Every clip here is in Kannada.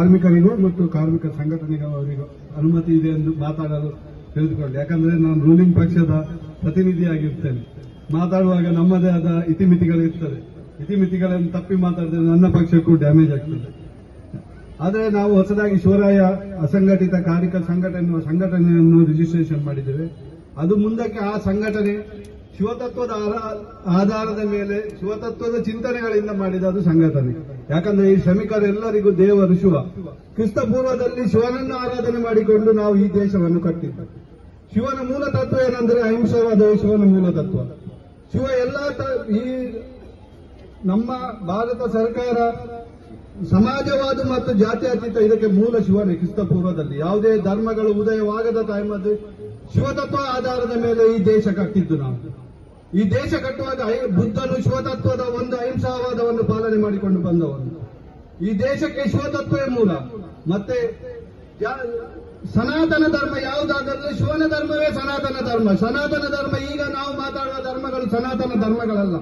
ಕಾರ್ಮಿಕರಿಗೂ ಮತ್ತು ಕಾರ್ಮಿಕ ಸಂಘಟನೆಗಳವರಿಗೂ ಅನುಮತಿ ಇದೆ ಎಂದು ಮಾತಾಡಲು ತಿಳಿದುಕೊಳ್ಳಿ. ಯಾಕಂದ್ರೆ ನಾನು ರೂಲಿಂಗ್ ಪಕ್ಷದ ಪ್ರತಿನಿಧಿಯಾಗಿರ್ತೇನೆ. ಮಾತಾಡುವಾಗ ನಮ್ಮದೇ ಆದ ಇತಿಮಿತಿಗಳು ಇರ್ತದೆ. ಇತಿಮಿತಿಗಳನ್ನು ತಪ್ಪಿ ಮಾತಾಡಿದ್ರೆ ನನ್ನ ಪಕ್ಷಕ್ಕೂ ಡ್ಯಾಮೇಜ್ ಆಗ್ತದೆ. ಆದರೆ ನಾವು ಹೊಸದಾಗಿ ಶಿವರಾಯ ಅಸಂಘಟಿತ ಕಾರ್ಮಿಕ ಸಂಘಟನೆ ಸಂಘಟನೆಯನ್ನು ರಿಜಿಸ್ಟ್ರೇಷನ್ ಮಾಡಿದ್ದೇವೆ. ಅದು ಮುಂದಕ್ಕೆ ಆ ಸಂಘಟನೆ ಶಿವತತ್ವದ ಆಧಾರದ ಮೇಲೆ ಶಿವತತ್ವದ ಚಿಂತನೆಗಳಿಂದ ಮಾಡಿದ ಅದು ಸಂಘಟನೆ. ಯಾಕಂದ್ರೆ ಈ ಶ್ರಮಿಕರೆಲ್ಲರಿಗೂ ದೇವರು ಶಿವ. ಕ್ರಿಸ್ತ ಪೂರ್ವದಲ್ಲಿ ಶಿವನನ್ನು ಆರಾಧನೆ ಮಾಡಿಕೊಂಡು ನಾವು ಈ ದೇಶವನ್ನು ಕಟ್ಟಿದ್ದು. ಶಿವನ ಮೂಲ ತತ್ವ ಏನಂದ್ರೆ ಅಹಿಂಸವಾದವು ಶಿವನ ಮೂಲ ತತ್ವ. ಶಿವ ಎಲ್ಲ ಈ ನಮ್ಮ ಭಾರತ ಸರ್ಕಾರ ಸಮಾಜವಾದ ಮತ್ತು ಜಾತ್ಯತೀತ ಇದಕ್ಕೆ ಮೂಲ ಶಿವನೇ ಕ್ರಿಸ್ತ ಪೂರ್ವದಲ್ಲಿ ಯಾವುದೇ ಧರ್ಮಗಳು ಉದಯವಾಗದ ಟೈಮಲ್ಲಿ ಶಿವತತ್ವ ಆಧಾರದ ಮೇಲೆ ಈ ದೇಶ ಕಟ್ಟಿದ್ದು ನಾವು. ಈ ದೇಶ ಕಟ್ಟುವಾಗ ಬುದ್ಧನು ಶಿವತತ್ವದ ಒಂದು ಅಹಿಂಸಾವಾದವನ್ನು ಪಾಲನೆ ಮಾಡಿಕೊಂಡು ಬಂದವನು. ಈ ದೇಶಕ್ಕೆ ಶಿವತತ್ವವೇ ಮೂಲ. ಮತ್ತೆ ಸನಾತನ ಧರ್ಮ ಯಾವುದಾದರೂ ಶಿವನ ಧರ್ಮವೇ ಸನಾತನ ಧರ್ಮ. ಸನಾತನ ಧರ್ಮ ಈಗ ನಾವು ಮಾತಾಡುವ ಧರ್ಮಗಳು ಸನಾತನ ಧರ್ಮಗಳಲ್ಲ.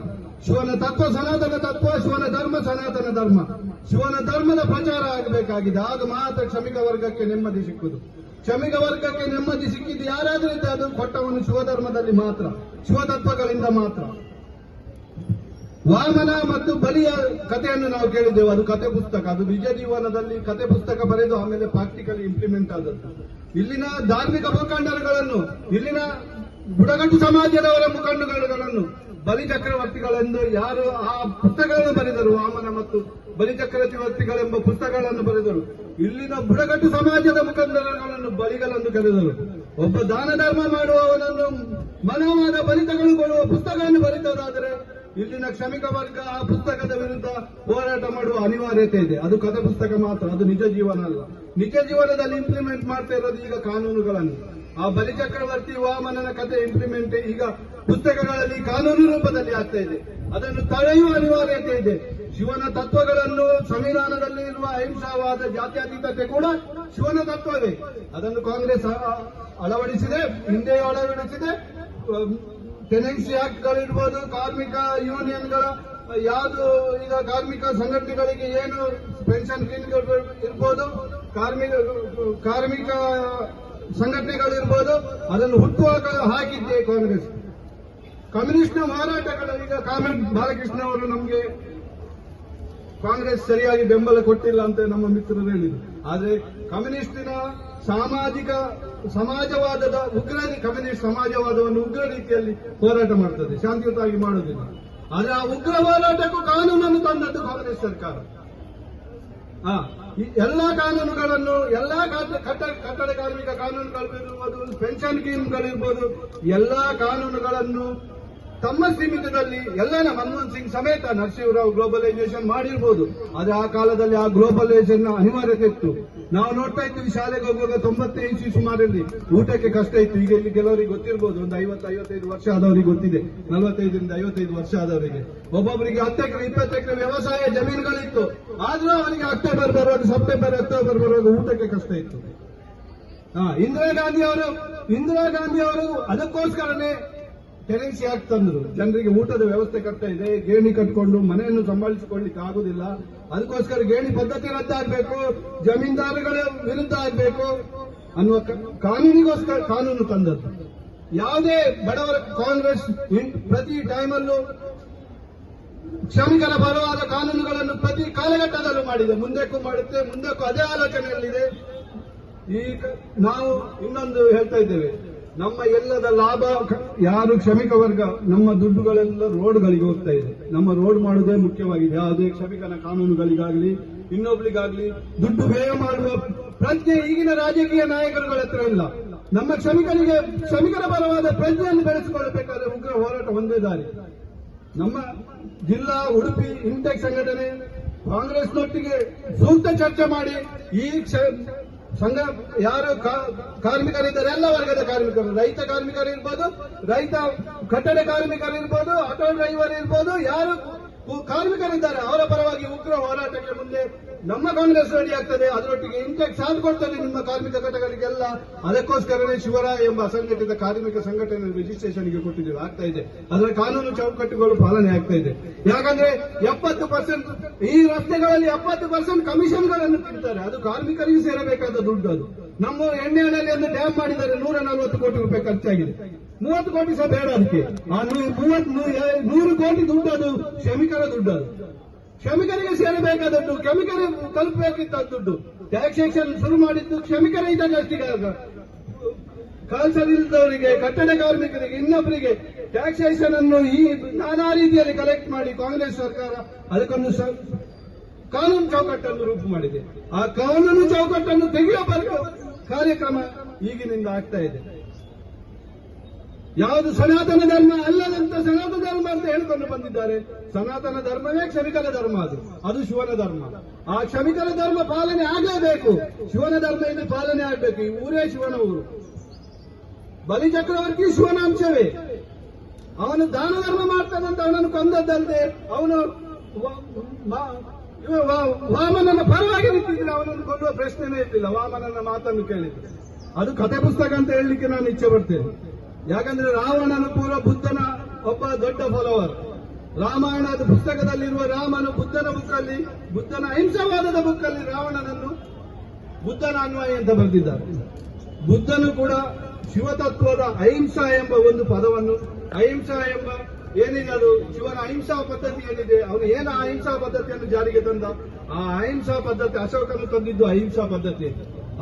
ಶಿವನ ತತ್ವ ಸನಾತನ ತತ್ವ, ಶಿವನ ಧರ್ಮ ಸನಾತನ ಧರ್ಮ. ಶಿವನ ಧರ್ಮದ ಪ್ರಚಾರ ಆಗಬೇಕಾಗಿದೆ. ಆಗ ಮಾತ್ರ ಶ್ರಮಿಕ ವರ್ಗಕ್ಕೆ ನೆಮ್ಮದಿ ಸಿಕ್ಕುದು. ಶ್ರಮಿಕ ವರ್ಗಕ್ಕೆ ನೆಮ್ಮದಿ ಸಿಕ್ಕಿದ್ದು ಯಾರಾದರೂ ಇದ್ದರೆ ಅದು ಕೊಟ್ಟವನು ಶಿವಧರ್ಮದಲ್ಲಿ ಮಾತ್ರ, ಶಿವತತ್ವಗಳಿಂದ ಮಾತ್ರ. ವಾಮನ ಮತ್ತು ಬಲಿಯ ಕಥೆಯನ್ನು ನಾವು ಕೇಳಿದ್ದೇವೆ, ಅದು ಕತೆ ಪುಸ್ತಕ. ಅದು ನಿಜ ಜೀವನದಲ್ಲಿ ಕತೆ ಪುಸ್ತಕ ಬರೆದು ಆಮೇಲೆ ಪ್ರಾಕ್ಟಿಕಲಿ ಇಂಪ್ಲಿಮೆಂಟ್ ಆದದ್ದು. ಇಲ್ಲಿನ ಧಾರ್ಮಿಕ ಮುಖಂಡರುಗಳನ್ನು, ಇಲ್ಲಿನ ಬುಡಗಟ್ಟು ಸಮಾಜದವರ ಮುಖಂಡರುಗಳನ್ನು ಬಲಿ ಚಕ್ರವರ್ತಿಗಳೆಂದು ಯಾರು ಆ ಪುಸ್ತಕಗಳನ್ನು ಬರೆದರು, ವಾಮನ ಮತ್ತು ಬಲಿ ಚಕ್ರವರ್ತಿಗಳೆಂಬ ಪುಸ್ತಕಗಳನ್ನು ಬರೆದರು. ಇಲ್ಲಿನ ಬುಡಕಟ್ಟು ಸಮಾಜದ ಮುಖಂಡರಗಳನ್ನು ಬಲಿಗಳೆಂದು ಕರೆದರು. ಒಬ್ಬ ದಾನ ಧರ್ಮ ಮಾಡುವವನನ್ನು ಮನವಾದ ಬಲಿತಗಳು ಕೊಡುವ ಪುಸ್ತಕವನ್ನು ಬರೆದವರಾದರೆ ಇಲ್ಲಿನ ಕ್ಷಮಿಕ ವರ್ಗ ಆ ಪುಸ್ತಕದ ವಿರುದ್ಧ ಹೋರಾಟ ಮಾಡುವ ಅನಿವಾರ್ಯತೆ ಇದೆ. ಅದು ಕಥೆ ಪುಸ್ತಕ ಮಾತ್ರ, ಅದು ನಿಜ ಜೀವನ ಅಲ್ಲ. ನಿಜ ಜೀವನದಲ್ಲಿ ಇಂಪ್ಲಿಮೆಂಟ್ ಮಾಡ್ತಾ ಇರೋದು ಈಗ ಕಾನೂನುಗಳನ್ನು. ಆ ಬಲಿಚಕ್ರವರ್ತಿ ವಾಮನನ ಕಥೆ ಇಂಪ್ಲಿಮೆಂಟ್ ಈಗ ಪುಸ್ತಕಗಳಲ್ಲಿ ಕಾನೂನು ರೂಪದಲ್ಲಿ ಆಗ್ತಾ ಇದೆ. ಅದನ್ನು ತಡೆಯುವ ಅನಿವಾರ್ಯತೆ ಇದೆ. ಶಿವನ ತತ್ವಗಳನ್ನು ಸಂವಿಧಾನದಲ್ಲಿ ಇರುವ ಅಹಿಂಸಾವಾದ ಜಾತ್ಯತೀತತೆ ಕೂಡ ಶಿವನ ತತ್ವವೇ. ಅದನ್ನು ಕಾಂಗ್ರೆಸ್ ಅಳವಡಿಸಿದೆ ಹಿಂದೆ ಅಳವಡಿಸಿದೆ. ಟೆನೆನ್ಸಿ ಆಕ್ಟ್ ಗಳಿರ್ಬೋದು ಕಾರ್ಮಿಕ ಯೂನಿಯನ್ಗಳ, ಯಾವುದು ಈಗ ಕಾರ್ಮಿಕ ಸಂಘಟನೆಗಳಿಗೆ ಏನು ಪೆನ್ಷನ್ ಸ್ಕೀಮ್ಗಳು ಇರ್ಬೋದು, ಕಾರ್ಮಿಕ ಕಾರ್ಮಿಕ ಸಂಘಟನೆಗಳಿರ್ಬೋದು, ಅದನ್ನು ಹುಟ್ಟುವಾಗ ಹಾಕಿದ್ದೆ ಕಾಂಗ್ರೆಸ್. ಕಮ್ಯುನಿಸ್ಟ್ ಮಾರಾಟಗಳು ಈಗ ಕಾಮೆಂಟ್ ಬಾಲಕೃಷ್ಣ ಅವರು ನಮಗೆ ಕಾಂಗ್ರೆಸ್ ಸರಿಯಾಗಿ ಬೆಂಬಲ ಕೊಟ್ಟಿಲ್ಲ ಅಂತ ನಮ್ಮ ಮಿತ್ರರು ಹೇಳಿದರು. ಆದರೆ ಕಮ್ಯುನಿಸ್ಟಿನ ಸಾಮಾಜಿಕ ಸಮಾಜವಾದದ ಉಗ್ರ ಕಮ್ಯುನಿಸ್ಟ್ ಸಮಾಜವಾದವನ್ನು ಉಗ್ರ ರೀತಿಯಲ್ಲಿ ಹೋರಾಟ ಮಾಡ್ತದೆ. ಶಾಂತಿಯುತವಾಗಿ ಮಾಡುವುದಿಲ್ಲ ಆದರೆ ಆ ಉಗ್ರ ಹೋರಾಟಕ್ಕೂ ಕಾನೂನನ್ನು ತಂದದ್ದು ಕಾಂಗ್ರೆಸ್ ಸರ್ಕಾರ. ಆ, ಎಲ್ಲಾ ಕಾನೂನುಗಳನ್ನು ಎಲ್ಲಾ ಕಟ್ಟ- ಕಟ್ಟ- ಕಟ್ಟಡ ಕಾರ್ಮಿಕ ಕಾನೂನುಗಳಿರ್ಬೋದು ಪೆನ್ಷನ್ ಸ್ಕೀಮ್ಗಳಿರ್ಬೋದು ಎಲ್ಲಾ ಕಾನೂನುಗಳನ್ನು ತಮ್ಮ ಸೀಮಿತದಲ್ಲಿ ಎಲ್ಲ ಮನಮೋಹನ್ ಸಿಂಗ್ ಸಮೇತ ನರಸಿಂಹರಾವ್ ಗ್ಲೋಬಲೈಸೇಷನ್ ಮಾಡಿರ್ಬೋದು. ಆದ್ರೆ ಆ ಕಾಲದಲ್ಲಿ ಆ ಗ್ಲೋಬಲೈಸೇಷನ್ ಅನಿವಾರ್ಯತೆ ಇತ್ತು. ನಾವು ನೋಡ್ತಾ ಇದ್ದೀವಿ ಶಾಲೆಗೆ ಹೋಗುವಾಗ ತೊಂಬತ್ತೈದು ಸುಮಾರಲ್ಲಿ ಊಟಕ್ಕೆ ಕಷ್ಟ ಇತ್ತು. ಈಗ ಇಲ್ಲಿ ಕೆಲವರಿಗೆ ಗೊತ್ತಿರ್ಬೋದು. ಒಂದು ಐವತ್ತು, ಐವತ್ತೈದು ವರ್ಷ ಆದವರಿಗೆ ಗೊತ್ತಿದೆ. ನಲವತ್ತೈದರಿಂದ ಐವತ್ತೈದು ವರ್ಷ ಆದವರಿಗೆ. ಒಬ್ಬೊಬ್ಬರಿಗೆ ಹತ್ತು ಎಕರೆ, ಇಪ್ಪತ್ತು ಎಕರೆ ವ್ಯವಸಾಯ ಜಮೀನುಗಳಿತ್ತು. ಆದ್ರೂ ಅವರಿಗೆ ಅಕ್ಟೋಬರ್ ಬರುವಾಗ, ಸೆಪ್ಟೆಂಬರ್, ಅಕ್ಟೋಬರ್ ಬರುವಾಗ ಊಟಕ್ಕೆ ಕಷ್ಟ ಇತ್ತು. ಹಾ, ಇಂದಿರಾ ಗಾಂಧಿ ಅವರು, ಇಂದಿರಾ ಗಾಂಧಿ ಅವರು ಅದಕ್ಕೋಸ್ಕರನೇ ಟೆನೆನ್ಸಿ ಆಕ್ಟ್ ತಂದ್ರು. ಜನರಿಗೆ ಊಟದ ವ್ಯವಸ್ಥೆ ಕಟ್ತಾ ಇದೆ. ಗೇಣಿ ಕಟ್ಕೊಂಡು ಮನೆಯನ್ನು ಸಂಭಾಳಿಸಿಕೊಳ್ಳಿಕ್ಕೆ ಆಗುದಿಲ್ಲ. ಅದಕ್ಕೋಸ್ಕರ ಗೇಣಿ ಪದ್ಧತಿ ರದ್ದಾಗಬೇಕು ಜಮೀನ್ದಾರುಗಳ ವಿರುದ್ಧ ಆಗಬೇಕು ಅನ್ನುವ ಕಾನೂನಿಗೋಸ್ಕರ ಕಾನೂನು ತಂದದ್ದು. ಯಾವುದೇ ಬಡವರ ಕಾಂಗ್ರೆಸ್ ಪ್ರತಿ ಟೈಮಲ್ಲೂ ಶ್ರಮಿಕರ ಬಲವಾದ ಕಾನೂನುಗಳನ್ನು ಪ್ರತಿ ಕಾಲಘಟ್ಟದಲ್ಲೂ ಮಾಡಿದೆ. ಮುಂದಕ್ಕೂ ಮಾಡುತ್ತೆ, ಮುಂದಕ್ಕೂ ಅದೇ ಆಲೋಚನೆಯಲ್ಲಿದೆ. ಈಗ ನಾವು ಇನ್ನೊಂದು ಹೇಳ್ತಾ ಇದ್ದೇವೆ. ನಮ್ಮ ಎಲ್ಲದ ಲಾಭ, ಯಾರು ಶ್ರಮಿಕ ವರ್ಗ, ನಮ್ಮ ದುಡ್ಡುಗಳೆಲ್ಲ ರೋಡ್ಗಳಿಗೆ ಹೋಗ್ತಾ ಇದೆ. ನಮ್ಮ ರೋಡ್ ಮಾಡುವುದೇ ಮುಖ್ಯವಾಗಿದೆ. ಯಾವುದೇ ಶ್ರಮಿಕನ ಕಾನೂನುಗಳಿಗಾಗಲಿ, ಇನ್ನೊಬ್ಳಿಗಾಗ್ಲಿ, ದುಡ್ಡು ವ್ಯಯ ಮಾಡುವ ಪ್ರಜ್ಞೆ ಈಗಿನ ರಾಜಕೀಯ ನಾಯಕರುಗಳ ಹತ್ರ ಇಲ್ಲ. ನಮ್ಮ ಶ್ರಮಿಕರಿಗೆ ಶ್ರಮಿಕರ ಪರವಾದ ಪ್ರಜ್ಞೆಯನ್ನು ಬೆಳೆಸಿಕೊಳ್ಳಬೇಕಾದ್ರೆ ಉಗ್ರ ಹೋರಾಟ ಒಂದೇ ದಾರಿ. ನಮ್ಮ ಜಿಲ್ಲಾ ಉಡುಪಿ ಇಂಟೆಕ್ ಸಂಘಟನೆ ಕಾಂಗ್ರೆಸ್ನೊಟ್ಟಿಗೆ ಸೂಕ್ತ ಚರ್ಚೆ ಮಾಡಿ ಈ ಸಂಘ ಯಾರು ಕಾರ್ಮಿಕರಿದ್ದಾರೆ, ಎಲ್ಲ ವರ್ಗದ ಕಾರ್ಮಿಕರು. ರೈತ ಕಾರ್ಮಿಕರು ಇರ್ಬೋದು, ರೈತ ಕಟ್ಟಡ ಕಾರ್ಮಿಕರು ಇರ್ಬೋದು, ಆಟೋ ಡ್ರೈವರ್ ಇರ್ಬೋದು, ಯಾರು ಕಾರ್ಮಿಕರಿದ್ದಾರೆ, ಅವರ ಪರವಾಗಿ ಉಗ್ರ ಹೋರಾಟಕ್ಕೆ ಮುಂದೆ ನಮ್ಮ ಕಾಂಗ್ರೆಸ್ ರೆಡಿ ಆಗ್ತದೆ. ಅದರೊಟ್ಟಿಗೆ ಇಂಟೆಕ್ ಸಾಥ್ ಕೊಡ್ತದೆ ನಿಮ್ಮ ಕಾರ್ಮಿಕ ಘಟಕಗಳಿಗೆಲ್ಲ. ಅದಕ್ಕೋಸ್ಕರನೇ ಶಿವರಾಯ ಎಂಬ ಅಸಂಘಟಿತ ಕಾರ್ಮಿಕ ಸಂಘಟನೆ ರಿಜಿಸ್ಟ್ರೇಷನ್ಗೆ ಕೊಟ್ಟಿದ್ದೇವೆ. ಆಗ್ತಾ ಇದೆ. ಅದರ ಕಾನೂನು ಚೌಕಟ್ಟುಗಳು ಪಾಲನೆ ಆಗ್ತಾ ಇದೆ. ಯಾಕಂದ್ರೆ ಎಪ್ಪತ್ತು ಪರ್ಸೆಂಟ್ ಈ ರಸ್ತೆಗಳಲ್ಲಿ ಎಪ್ಪತ್ತು ಪರ್ಸೆಂಟ್ ಕಮಿಷನ್ಗಳನ್ನು ತಿಂತಾರೆ ಅದು ಕಾರ್ಮಿಕರಿಗೆ ಸೇರಬೇಕಾದ ದುಡ್ಡು ಅದು. ನಮ್ಮ ಎಣ್ಣೆಯಲ್ಲಿ ಒಂದು ಡ್ಯಾಮ್ ಮಾಡಿದ್ದಾರೆ. ನೂರ ನಲವತ್ತು ಕೋಟಿ ರೂಪಾಯಿ ಖರ್ಚಾಗಿದೆ. ಮೂವತ್ತು ಕೋಟಿ ಸಹ ಬೇಡ ಅದಕ್ಕೆ. ಆ ಮೂವತ್ತು ನೂರು ಕೋಟಿ ದುಡ್ಡು ಅದು ಶ್ರಮಿಕರ ದುಡ್ಡು ಅದು. ಶ್ರಮಿಕರಿಗೆ ಸೇರಬೇಕಾದ ದುಡ್ಡು ಶ್ರಮಿಕರ ತಲುಪಬೇಕಿದ್ದ ದುಡ್ಡು. ಟ್ಯಾಕ್ಸೇಷನ್ ಶುರು ಮಾಡಿದ್ದು ಶ್ರಮಿಕರ ಜಾಸ್ತಿಗಾಗ ಕಾಲ್ಸರಿಲ್ಲದವರಿಗೆ ಕಟ್ಟಡ ಕಾರ್ಮಿಕರಿಗೆ ಇನ್ನೊಬ್ಬರಿಗೆ ಟ್ಯಾಕ್ಸೇಷನ್ ಅನ್ನು ಈ ನಾನಾ ರೀತಿಯಲ್ಲಿ ಕಲೆಕ್ಟ್ ಮಾಡಿ ಕಾಂಗ್ರೆಸ್ ಸರ್ಕಾರ ಅದಕ್ಕೊಂದು ಕಾನೂನು ಚೌಕಟ್ಟನ್ನು ರೂಪು ಮಾಡಿದೆ. ಆ ಕಾನೂನು ಚೌಕಟ್ಟನ್ನು ತೆಗೆಯುವ ಬರುವ ಕಾರ್ಯಕ್ರಮ ಈಗಿನಿಂದ ಆಗ್ತಾ ಇದೆ. ಯಾವುದು ಸನಾತನ ಧರ್ಮ ಅಲ್ಲದಂತ ಸನಾತನ ಧರ್ಮ ಅಂತ ಹೇಳ್ಕೊಂಡು ಬಂದಿದ್ದಾರೆ. ಸನಾತನ ಧರ್ಮವೇ ಕ್ಷಮಿಕರ ಧರ್ಮ ಅದು. ಅದು ಶಿವನ ಧರ್ಮ. ಆ ಕ್ಷಮಿಕರ ಧರ್ಮ ಪಾಲನೆ ಆಗಲೇಬೇಕು. ಶಿವನ ಧರ್ಮ ಇದು ಪಾಲನೆ ಆಗಬೇಕು. ಈ ಊರೇ ಶಿವನ ಊರು. ಬಲಿ ಚಕ್ರವರ್ತಿ ಶಿವನ ಅಂಶವೇ. ಅವನು ದಾನ ಧರ್ಮ ಮಾಡ್ತಾನಂತ ಅವನನ್ನು ಕೊಂದದ್ದಲ್ಲದೆ ಅವನು ವಾಮನನ ಪರವಾಗಿ ನಿಂತಿದ್ರೆ ಅವನನ್ನು ಕೊಲ್ಲುವ ಪ್ರಶ್ನೆನೇ ಇರ್ಲಿಲ್ಲ. ವಾಮನನ ಮಾತನ್ನು ಕೇಳಿದ್ರು ಅದು ಕಥೆ ಪುಸ್ತಕ ಅಂತ ಹೇಳಲಿಕ್ಕೆ ನಾನು ಇಚ್ಛೆ ಪಡ್ತೇನೆ. ಯಾಕಂದ್ರೆ ರಾವಣನು ಪೂರ್ವ ಬುದ್ಧನ ಒಬ್ಬ ದೊಡ್ಡ ಫಾಲೋವರ್ ರಾಮಾಯಣದ ಪುಸ್ತಕದಲ್ಲಿರುವ ರಾಮನು ಬುದ್ಧನ ಬುಕ್ಕಲ್ಲಿ, ಬುದ್ಧನ ಅಹಿಂಸಾವಾದದ ಬುಕ್ಕಲ್ಲಿ ರಾವಣನನ್ನು ಬುದ್ಧನ ಅನ್ವಯ ಅಂತ ಬರೆದಿದ್ದಾರೆ. ಬುದ್ಧನು ಕೂಡ ಶಿವತತ್ವದ ಅಹಿಂಸಾ ಎಂಬ ಒಂದು ಪದವನ್ನು, ಅಹಿಂಸಾ ಎಂಬ ಏನಿದೆ ಅದು, ಶಿವನ ಅಹಿಂಸಾ ಪದ್ಧತಿ ಏನಿದೆ, ಅವನು ಏನು ಅಹಿಂಸಾ ಪದ್ಧತಿಯನ್ನು ಜಾರಿಗೆ ತಂದ? ಆ ಅಹಿಂಸಾ ಪದ್ಧತಿ, ಅಶೋಕನು ತಂದಿದ್ದು ಅಹಿಂಸಾ ಪದ್ಧತಿ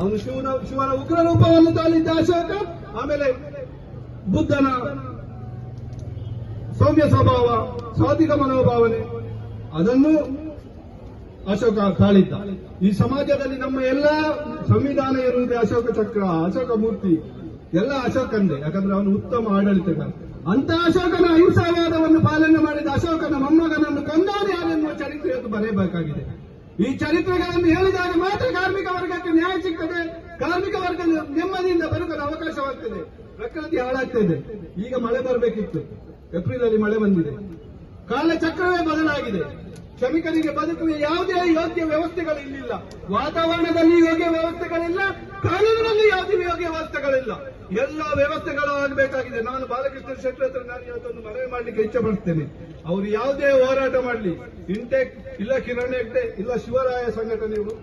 ಅವನು ಶಿವನ ಶಿವನ ಉಗ್ರ ರೂಪವನ್ನು ತಾಳಿದ್ದ ಅಶೋಕ, ಆಮೇಲೆ ಬುದ್ಧನ ಸೌಮ್ಯ ಸ್ವಭಾವ, ಸಾತ್ವಿಕ ಮನೋಭಾವನೆ, ಅದನ್ನು ಅಶೋಕ ತಾಳಿದ್ದ. ಈ ಸಮಾಜದಲ್ಲಿ ನಮ್ಮ ಎಲ್ಲ ಸಂವಿಧಾನ ಇರುವುದೇ ಅಶೋಕ ಚಕ್ರ, ಅಶೋಕ ಮೂರ್ತಿ, ಎಲ್ಲ ಅಶೋಕಂದೇ. ಯಾಕಂದ್ರೆ ಅವನು ಉತ್ತಮ ಆಡಳಿತಗಾರ. ಅಂತ ಅಶೋಕನ ಅಹಿಂಸಾವಾದವನ್ನು ಪಾಲನೆ ಮಾಡಿದ ಅಶೋಕನ ಮೊಮ್ಮಗನನ್ನು ಕೊಂದವನು ಯಾರೆನ್ನುವ ಚರಿತ್ರೆ ಬರೆಯಬೇಕಾಗಿದೆ. ಈ ಚರಿತ್ರೆಗಳನ್ನು ಹೇಳಿದಾಗ ಮಾತ್ರ ಕಾರ್ಮಿಕ ವರ್ಗಕ್ಕೆ ನ್ಯಾಯ ಸಿಗ್ತದೆ. ಕಾರ್ಮಿಕ ವರ್ಗ ನೆಮ್ಮದಿಯಿಂದ ಬದುಕಲು ಅವಕಾಶವಾಗ್ತದೆ. ಪ್ರಕೃತಿ ಇದೆ ಈಗ ಮಳೆ ಬರಬೇಕಿತ್ತು. ಏಪ್ರಿಲ್ ಅಲ್ಲಿ ಮಳೆ ಬಂದಿದೆ. ಕಾಲಚಕ್ರವೇ ಬದಲಾಗಿದೆ. ಶ್ರಮಿಕರಿಗೆ ಬದುಕುವ ಯಾವುದೇ ಯೋಗ್ಯ ವ್ಯವಸ್ಥೆಗಳು ಇಲ್ಲಿಲ್ಲ. ವಾತಾವರಣದಲ್ಲಿ ಯೋಗ್ಯ ವ್ಯವಸ್ಥೆಗಳಿಲ್ಲ. ಕಾನೂನಿನಲ್ಲಿ ಯಾವುದೇ ಯೋಗ್ಯ ವ್ಯವಸ್ಥೆಗಳಿಲ್ಲ. ಎಲ್ಲ ವ್ಯವಸ್ಥೆಗಳು ಆಗಬೇಕಾಗಿದೆ. ನಾನು ಬಾಲಕೃಷ್ಣ ಶೆಟ್ಟಿ ಹತ್ರ ನಾನು ಇವತ್ತೊಂದು ಮನವಿ ಮಾಡಲಿಕ್ಕೆ ಇಚ್ಛೆ ಪಡ್ತೇನೆ ಅವರು ಯಾವುದೇ ಹೋರಾಟ ಮಾಡಲಿ. ಇಂಟೆಕ್ ಇಲ್ಲ ಕಿರಣ್ ಹೆಗ್ಡೆ, ಇಲ್ಲ ಶಿವರಾಯ ಸಂಘಟನೆಗಳು.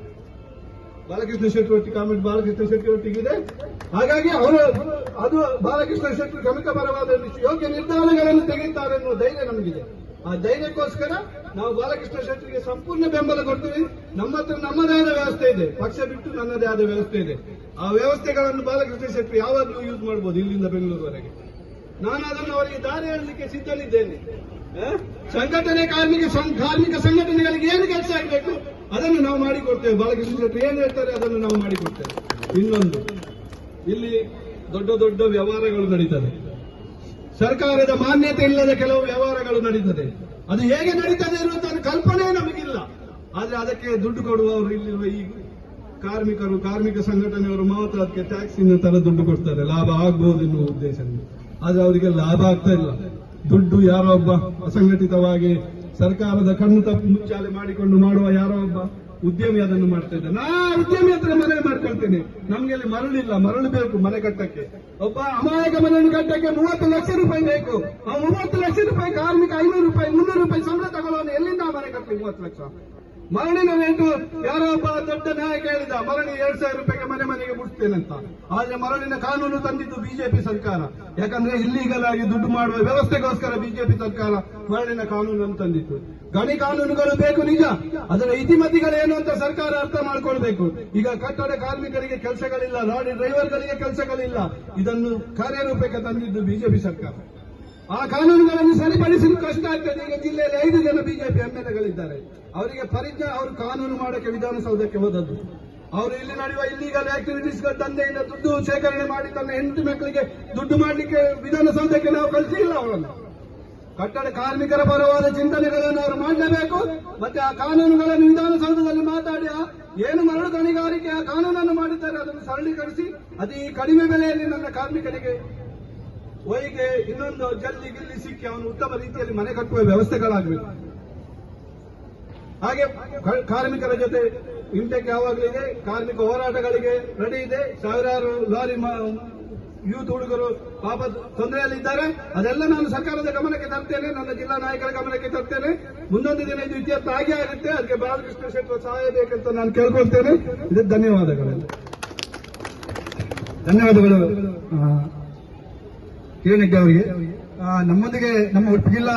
ಬಾಲಕೃಷ್ಣ ಶೆಟ್ಟಿ ಒಟ್ಟಿಗೆ ಕಾಮೆಂಟ್ ಬಾಲಕೃಷ್ಣ ಶೆಟ್ಟಿ ಒಟ್ಟಿಗಿದೆ ಹಾಗಾಗಿ ಅವರು ಅದು ಬಾಲಕೃಷ್ಣ ಶೆಟ್ಟಿ ಶ್ರಮಿಕ ಪರವಾದ ಯೋಗ್ಯ ನಿರ್ಧಾರಗಳನ್ನು ತೆಗೆಯುತ್ತಾರೆ ಎನ್ನುವ ಧೈರ್ಯ ನಮಗಿದೆ. ಆ ಧೈರ್ಯಕ್ಕೋಸ್ಕರ ನಾವು ಬಾಲಕೃಷ್ಣ ಶೆಟ್ಟಿಗೆ ಸಂಪೂರ್ಣ ಬೆಂಬಲ ಕೊಡ್ತೀವಿ. ನಮ್ಮ ಹತ್ರ ನಮ್ಮದೇ ಆದ ವ್ಯವಸ್ಥೆ ಇದೆ. ಪಕ್ಷ ಬಿಟ್ಟು ನನ್ನದೇ ಆದ ವ್ಯವಸ್ಥೆ ಇದೆ. ಆ ವ್ಯವಸ್ಥೆಗಳನ್ನು ಬಾಲಕೃಷ್ಣ ಶೆಟ್ಟಿ ಯಾವಾಗಲೂ ಯೂಸ್ ಮಾಡಬಹುದು ಇಲ್ಲಿಂದ ಬೆಂಗಳೂರುವರೆಗೆ. ನಾನು ಅದನ್ನು ಅವರಿಗೆ ದಾರಿ ಹೇಳಲಿಕ್ಕೆ ಸಿದ್ಧನಿದ್ದೇನೆ? ಸಂಘಟನೆ ಕಾರ್ಮಿಕ ಧಾರ್ಮಿಕ ಸಂಘಟನೆಗಳಿಗೆ ಏನು ಕೆಲಸ ಆಗಬೇಕು? ಅದನ್ನು ನಾವು ಮಾಡಿಕೊಡ್ತೇವೆ. ಬಾಲಕೃಷ್ಣ ಏನು ಹೇಳ್ತಾರೆ, ಅದನ್ನು ನಾವು ಮಾಡಿಕೊಡ್ತೇವೆ. ಇನ್ನೊಂದು, ಇಲ್ಲಿ ದೊಡ್ಡ ದೊಡ್ಡ ವ್ಯವಹಾರಗಳು ನಡೀತದೆ. ಸರ್ಕಾರದ ಮಾನ್ಯತೆ ಇಲ್ಲದ ಕೆಲವು ವ್ಯವಹಾರಗಳು ನಡೀತದೆ. ಅದು ಹೇಗೆ ನಡೀತದೆ ಅನ್ನುವಂತ ಕಲ್ಪನೆ ನಮಗಿಲ್ಲ. ಆದ್ರೆ ಅದಕ್ಕೆ ದುಡ್ಡು ಕೊಡುವವರು ಇಲ್ಲಿರುವ ಈ ಕಾರ್ಮಿಕರು, ಕಾರ್ಮಿಕ ಸಂಘಟನೆಯವರು ಮಾತ್ರ ಅದಕ್ಕೆ ಟ್ಯಾಕ್ಸಿನ ತರ ದುಡ್ಡು ಕೊಡ್ತಾರೆ. ಲಾಭ ಆಗ್ಬಹುದು ಎನ್ನುವ ಉದ್ದೇಶದಿಂದ. ಆದ್ರೆ ಅವರಿಗೆ ಲಾಭ ಆಗ್ತಾ ಇಲ್ಲ. ದುಡ್ಡು ಯಾರೊಬ್ಬ ಅಸಂಘಟಿತವಾಗಿ ಸರ್ಕಾರದ ಕಣ್ಣು ತಪ್ಪು ಮುಚ್ಚಾಲೆ ಮಾಡಿಕೊಂಡು ಮಾಡುವ ಯಾರೋ ಒಬ್ಬ ಉದ್ಯಮಿ ಅದನ್ನು ಮಾಡ್ತಾ ಇದ್ದ ನಾ ಉದ್ಯಮಿ ಹತ್ರ ಮನೆ ಮಾಡ್ಕೊಳ್ತೇನೆ. ನಮ್ಗೆ ಇಲ್ಲಿ ಮರಳಿಲ್ಲ. ಮರಳು ಬೇಕು ಮನೆ ಕಟ್ಟಕ್ಕೆ. ಒಬ್ಬ ಅಮಾಯಕ ಮನೆಯನ್ನು ಕಟ್ಟಕ್ಕೆ ಮೂವತ್ತು ಲಕ್ಷ ರೂಪಾಯಿ ಬೇಕು. ಆ ಮೂವತ್ತು ಲಕ್ಷ ರೂಪಾಯಿ ಕಾರ್ಮಿಕ ಐನೂರು ರೂಪಾಯಿ, ಮುನ್ನೂರು ರೂಪಾಯಿ ಸಂಬಳ ತಗೊಳ್ಳೋನು ಎಲ್ಲಿಂದ ಮನೆ ಕಟ್ಟಲಿ ಮೂವತ್ತು ಲಕ್ಷ? ಮರಳಿನ ರೇಟು ಯಾರೋ ಒಬ್ಬ ದೊಡ್ಡ ನಾಯಕ ಹೇಳಿದ ಮರಣಿ ಎರಡ್ ಸಾವಿರ ರೂಪಾಯಿಗೆ ಮನೆ ಮನೆಗೆ ಮುಟ್ತೇನಂತ ಆದ್ರೆ ಮರಳಿನ ಕಾನೂನು ತಂದಿದ್ದು ಬಿಜೆಪಿ ಸರ್ಕಾರ. ಯಾಕಂದ್ರೆ ಇಲ್ಲಿಗಲ್ ಆಗಿ ದುಡ್ಡು ಮಾಡುವ ವ್ಯವಸ್ಥೆಗೋಸ್ಕರ ಬಿಜೆಪಿ ಸರ್ಕಾರ ಮರಳಿನ ಕಾನೂನನ್ನು ತಂದಿತ್ತು. ಗಣಿ ಕಾನೂನುಗಳು ಬೇಕು ನಿಜ, ಅದರ ಇತಿಮತಿಗಳೇನು ಅಂತ ಸರ್ಕಾರ ಅರ್ಥ ಮಾಡ್ಕೊಳ್ಬೇಕು. ಈಗ ಕಟ್ಟಡ ಕಾರ್ಮಿಕರಿಗೆ ಕೆಲಸಗಳಿಲ್ಲ, ಲಾರಿ ಡ್ರೈವರ್ಗಳಿಗೆ ಕೆಲಸಗಳಿಲ್ಲ, ಇದನ್ನು ಕಾರ್ಯರೂಪಕ್ಕೆ ತಂದಿದ್ದು ಬಿಜೆಪಿ ಸರ್ಕಾರ. ಆ ಕಾನೂನುಗಳನ್ನು ಸರಿಪಡಿಸಲು ಕಷ್ಟ ಆಗ್ತದೆ. ಈಗ ಜಿಲ್ಲೆಯಲ್ಲಿ ಐದು ಜನ ಬಿಜೆಪಿ ಎಂಎಲ್ಎಗಳಿದ್ದಾರೆ ಅವರಿಗೆ ಪರಿಚಯ, ಅವರು ಕಾನೂನು ಮಾಡಕ್ಕೆ ವಿಧಾನಸೌಧಕ್ಕೆ ಹೋದದ್ದು. ಅವರು ಇಲ್ಲಿ ನಡೆಯುವ ಇಲ್ಲಿಗಲ್ ಆಕ್ಟಿವಿಟೀಸ್ಗಳ ದಂಧೆಯಿಂದ ದುಡ್ಡು ಶೇಖರಣೆ ಮಾಡಿ ತನ್ನ ಹೆಂಡತಿ ಮಕ್ಕಳಿಗೆ ದುಡ್ಡು ಮಾಡಲಿಕ್ಕೆ ವಿಧಾನಸೌಧಕ್ಕೆ ನಾವು ಕಳಿಸಿಲ್ಲ ಅವರನ್ನು. ಕಟ್ಟಡ ಕಾರ್ಮಿಕರ ಪರವಾದ ಚಿಂತನೆಗಳನ್ನು ಅವರು ಮಾಡಲೇಬೇಕು ಮತ್ತೆ ಆ ಕಾನೂನುಗಳನ್ನು ವಿಧಾನಸೌಧದಲ್ಲಿ ಮಾತಾಡಿ ಏನು ಮರಳು ಗಣಿಗಾರಿಕೆ ಆ ಕಾನೂನನ್ನು ಮಾಡಿದ್ದಾರೆ, ಅದನ್ನು ಸರಳೀಕರಿಸಿ ಅತಿ ಕಡಿಮೆ ಬೆಲೆಯಲ್ಲಿ ನನ್ನ ಕಾರ್ಮಿಕರಿಗೆ ಒಯ್ಗೆ ಇನ್ನೊಂದು ಜಲ್ಲಿ ಗಿಲ್ಲಿ ಸಿಕ್ಕಿ ಅವನು ಉತ್ತಮ ರೀತಿಯಲ್ಲಿ ಮನೆ ಕಟ್ಟುವ ವ್ಯವಸ್ಥೆಗಳಾಗಬೇಕು ಹಾಗೆ ಕಾರ್ಮಿಕರ ಜೊತೆ ಇಂಟೆಕ್ ಯಾವಾಗಲೂ ಇದೆ, ಕಾರ್ಮಿಕ ಹೋರಾಟಗಳಿಗೆ ರೆಡಿ ಇದೆ. ಸಾವಿರಾರು ಲಾರಿ ಯೂತ್ ಹುಡುಗರು ಪಾಪ ತೊಂದರೆಯಲ್ಲಿದ್ದಾರೆ. ಅದೆಲ್ಲ ನಾನು ಸರ್ಕಾರದ ಗಮನಕ್ಕೆ ತರ್ತೇನೆ, ನನ್ನ ಜಿಲ್ಲಾ ನಾಯಕರ ಗಮನಕ್ಕೆ ತರ್ತೇನೆ. ಮುಂದೊಂದು ದಿನ ಇದು ಇತ್ಯರ್ಥ ಆಗೇ ಆಗುತ್ತೆ. ಅದಕ್ಕೆ ಬಾಲಕೃಷ್ಣ ಶೆಟ್ಟರು ಸಹಾಯ ಬೇಕಂತ ನಾನು ಕೇಳ್ಕೊಳ್ತೇನೆ. ಇದು ಧನ್ಯವಾದಗಳು. ಧನ್ಯವಾದಗಳು. ಹೆಗ್ಡೆ ಅವರಿಗೆ. ನಮ್ಮೊಂದಿಗೆ ನಮ್ಮ ಜಿಲ್ಲಾ